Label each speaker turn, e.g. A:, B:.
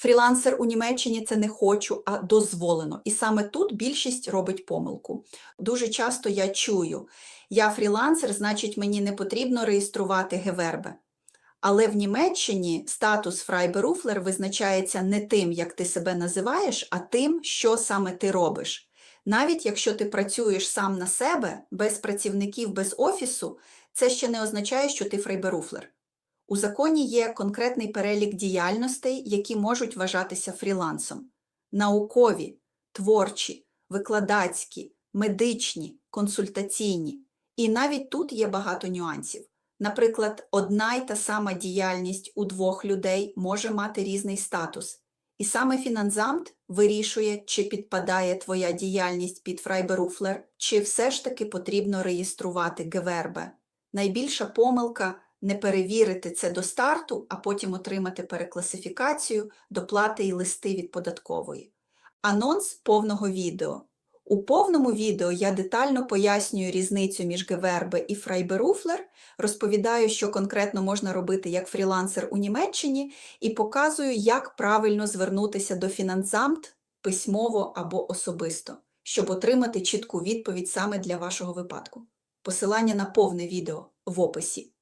A: Фрілансер у Німеччині це не хочу, а дозволено. І саме тут більшість робить помилку. Дуже часто я чую, я фрілансер, значить мені не потрібно реєструвати гевербе. Але в Німеччині статус фрайберуфлер визначається не тим, як ти себе називаєш, а тим, що саме ти робиш. Навіть якщо ти працюєш сам на себе, без працівників, без офісу, це ще не означає, що ти фрайберуфлер. У законі є конкретний перелік діяльностей, які можуть вважатися фрілансом: наукові, творчі, викладацькі, медичні, консультаційні. І навіть тут є багато нюансів. Наприклад, одна й та сама діяльність у двох людей може мати різний статус. І саме фінансамт вирішує, чи підпадає твоя діяльність під фрайберуфлер, чи все ж таки потрібно реєструвати ГВРБ. Найбільша помилка не перевірити це до старту, а потім отримати перекласифікацію, доплати і листи від податкової. Анонс повного відео. У повному відео я детально пояснюю різницю між ГВРБ і Фрайберуфлер, розповідаю, що конкретно можна робити як фрілансер у Німеччині, і показую, як правильно звернутися до фінансамт письмово або особисто, щоб отримати чітку відповідь саме для вашого випадку. Посилання на повне відео в описі.